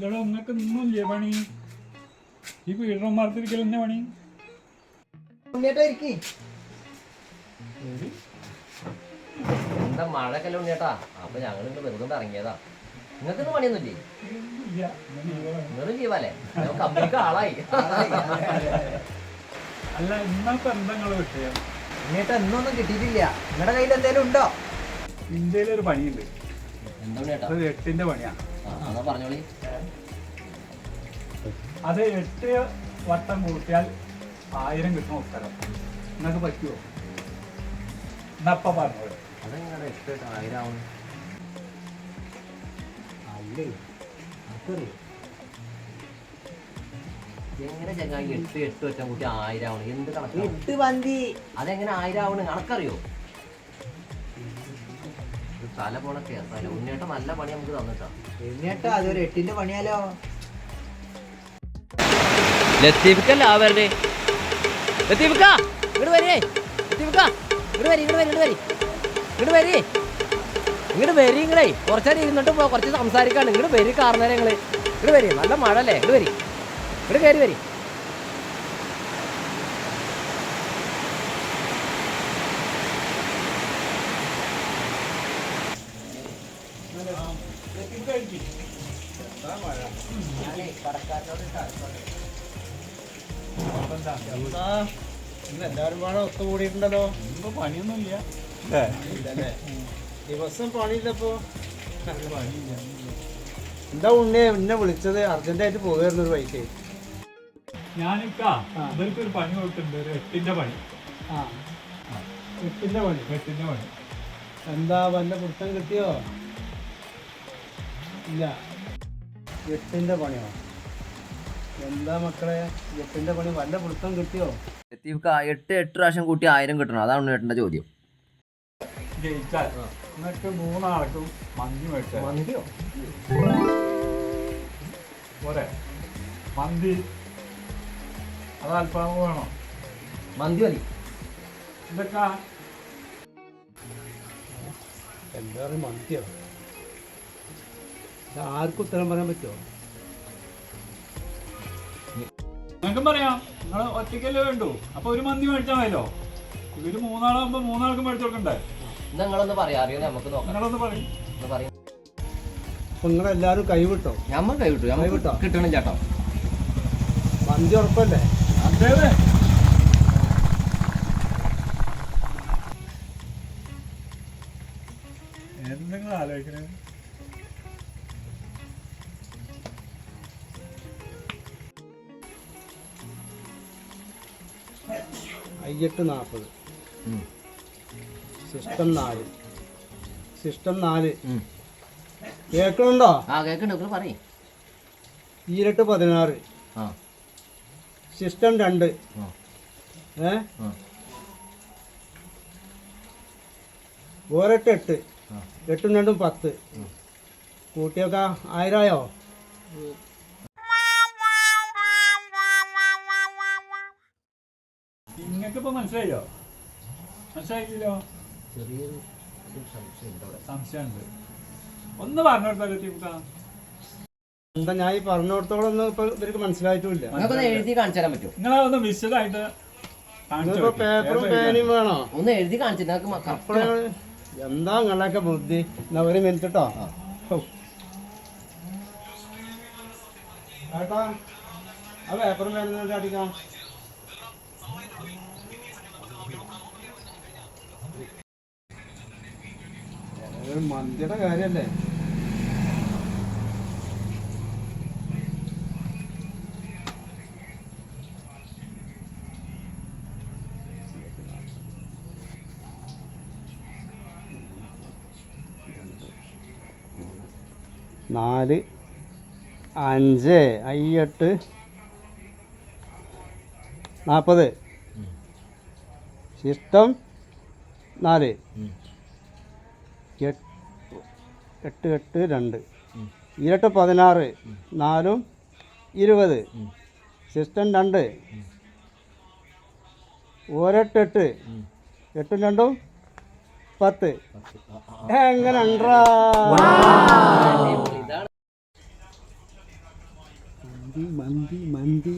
ഇല്ലടോ നിങ്ങൾക്ക് ഒന്നുമില്ലേ പണി. ഈ പീഡനന്മാർത്തിരിക്കൽ എന്നെ പണി. എന്താ മഴക്കല്ല ഉണ്ണിയേട്ടാ? അപ്പൊ ഞങ്ങൾ ഇന്ന് വെറുതെ ഇറങ്ങിയതാ. നിങ്ങൾക്ക് ഇന്ന് പണിയൊന്നുമില്ലേ. നിങ്ങളും ലീവല്ലേ? കമ്പനിക്ക് ആളായി. അല്ല ഇന്നത്തെ എന്താ നിങ്ങൾ വിഷയം ഉണ്ണിയേട്ടാ ഇന്നൊന്നും കിട്ടിയിട്ടില്ല. നിങ്ങളുടെ കയ്യിൽ എന്തെങ്കിലും ഉണ്ടോ? ഇന്ത്യയിലൊരു പണിയുണ്ട്. എന്താ എട്ടിന്റെ പണിയാ. പറഞ്ഞോളി. അത് എട്ട് വട്ടം കൂട്ടിയാൽ ആയിരം കിട്ടുന്ന ഉത്തരം. നിങ്ങൾക്ക് പറ്റുമോ എന്നപ്പ പറഞ്ഞത് അതെങ്ങനെ എട്ട് ആയിരം ആവും അല്ലേ എങ്ങനെ ചങ്ങായി എട്ട് എട്ട് ഒറ്റ കൂട്ടി ആയിരം ആവണം എന്ത് കണക്ക്? എട്ട് പന്തി. അതെങ്ങനെ ആയിരം ആവണം കണക്കറിയോ തല പോണ കേസല്ല നല്ല പണി നമുക്ക് തന്നിട്ടാ. ഉണ്ണിയേട്ടാ അതൊരു എട്ടിന്റെ പണിയാലോ? ലത്തീഫിക്കല്ല ആ വരണ്ടേ ലത്തീഫിക്ക ഇങ്ങോട്ട് വരേ. ലത്തീഫിക്ക ഇങ്ങോട്ട് വരി ഇങ്ങോട്ട് വരി ഇങ്ങോട്ട് വരി. ഇങ്ങോട്ട് വരി. നിങ്ങളേ കുറച്ചേരം ഇരുന്നിട്ട് പോ, കുറച്ച് സംസാരിക്കാണ് ഇങ്ങോട്ട് വരി കാർന്നേരം നിങ്ങൾ ഇങ്ങോട്ട് വരി. നല്ല മഴ അല്ലേ ഇങ്ങോട്ട് വരി. ഇങ്ങോട്ട് കയറി വരി എല്ലാവരും വേണം ഒത്തുകൂടിയിട്ടുണ്ടല്ലോ ഇപ്പൊ പണിയൊന്നുമില്ല. ഇല്ലല്ലേ? ദിവസം പണിയില്ലപ്പോ? എന്താ ഉണ്ണേ? എന്നെ വിളിച്ചത് അർജന്റായിട്ട് പോകായിരുന്നു ഒരു ഞാനിക്കാ ഇവർക്ക് ഒരു പണി കൊടുത്തിട്ടുണ്ട് ഒരു എട്ടിന്റെ പണി. ആ. എട്ടിന്റെ പണി? എട്ടിന്റെ പണി. എന്താ വല്ല പുസ്തകം കിട്ടിയോ? ഇല്ല. എട്ടിന്റെ പണിയോ? എന്താ മക്കളെ? എട്ടിന്റെ പണി വല്ല പിടുത്തം കിട്ടിയോ? ലത്തീഫിക്ക എട്ട് എട്ട് പ്രാവശ്യം കൂട്ടി ആയിരം കിട്ടണം. അതാണ് ഉണ്ണിയേട്ടന്റെ ചോദ്യം. ജയിച്ചാൽ എന്നിട്ട് മൂന്നാൾക്കും മന്തി മേടിച്ചാൽ. മന്തിയോ? പോരെ. മന്തി. അത് അൽഫാമ് വേണോ? മന്തി മതി. ഇതൊക്കെ എന്താ പറയുക മന്തിയോ? ആർക്കും ഉത്തരം പറയാൻ പറ്റുമോ? നിങ്ങൾക്കും പറയാം. നിങ്ങൾ ഒറ്റയ്ക്കല്ലേ വേണ്ടു. അപ്പൊ ഒരു മന്തി മേടിച്ചാൽ മതിയല്ലോ. ഇവർ മൂന്നാളാകുമ്പോ മൂന്നാൾക്കും മേടിച്ചു കൊടുക്കണ്ടേ? നിങ്ങളൊന്ന് പറയാ. അറിയോ നമുക്ക് നോക്കാം. നിങ്ങളൊന്ന് പറയും. ഒന്ന് പറയും. അപ്പൊ നിങ്ങളെല്ലാവരും കൈവിട്ടോ? ഞമ്മ കൈവിട്ടു. ഞമ്മ കിട്ടോ കിട്ടണം ചേട്ടോ മന്തി ഉറപ്പല്ലേ? അതെ എന്തെങ്കിലും ആലോചിക്കണേ അയ്യെട്ട് നാൽപ്പത് സിസ്റ്റം നാല്. സിസ്റ്റം നാല്. കേൾക്കണുണ്ടോ? ആ കേൾക്കണ്ട. നിങ്ങൾ പറയും. ഈരട്ട് പതിനാറ്. ആ. സിസ്റ്റം രണ്ട്. ആ. ഏ? ഓരട്ട് എട്ട്. എട്ടും രണ്ടും പത്ത്. കൂട്ടിയൊക്കെ ആയിരമായോ ഇപ്പൊ മനസ്സിലായോ മനസ്സിലായില്ലല്ലോ ചെറിയൊരു സംശയമുണ്ട്. ഒന്ന് പറഞ്ഞു കൊടുത്താലോ തീർക്ക എന്താ ഞാൻ ഈ പറഞ്ഞിടത്തോളം ഒന്നും ഇപ്പൊ ഇവർക്ക് മനസ്സിലായിട്ടുമില്ല. നിങ്ങൾക്കൊന്ന് എഴുതി കാണിച്ചു തരാൻ പറ്റുമോ? നിങ്ങളെ വിശദമായിട്ട് കാണിച്ചു ഇപ്പൊ പേപ്പറും പേനയും വേണോ? ഒന്ന് എഴുതി കാണിച്ചു നിങ്ങൾക്ക് മ- correct എന്താ നിങ്ങളൊക്കെ ബുദ്ധി? എന്നാ ഒരു മിനിറ്റ് കേട്ടോ ഏട്ടാ ആ പേപ്പറും പേനയും അടിക്കാം ഒരു മന്തിയുടെ കാര്യല്ലേ? നാല് അഞ്ച് അയ്യെട്ട് നാൽപ്പത് ശിഷ്ടം നാല്. എട്ട് എട്ട് എട്ട് രണ്ട്. ഇരട്ട് പതിനാറ് നാലും ഇരുപത്. സിസ്റ്റം രണ്ട്. ഒരെട്ടെട്ട്. എട്ടും രണ്ടും പത്ത്. എങ്ങനെ ഉണ്ടാ മന്തി മന്തി മന്തി.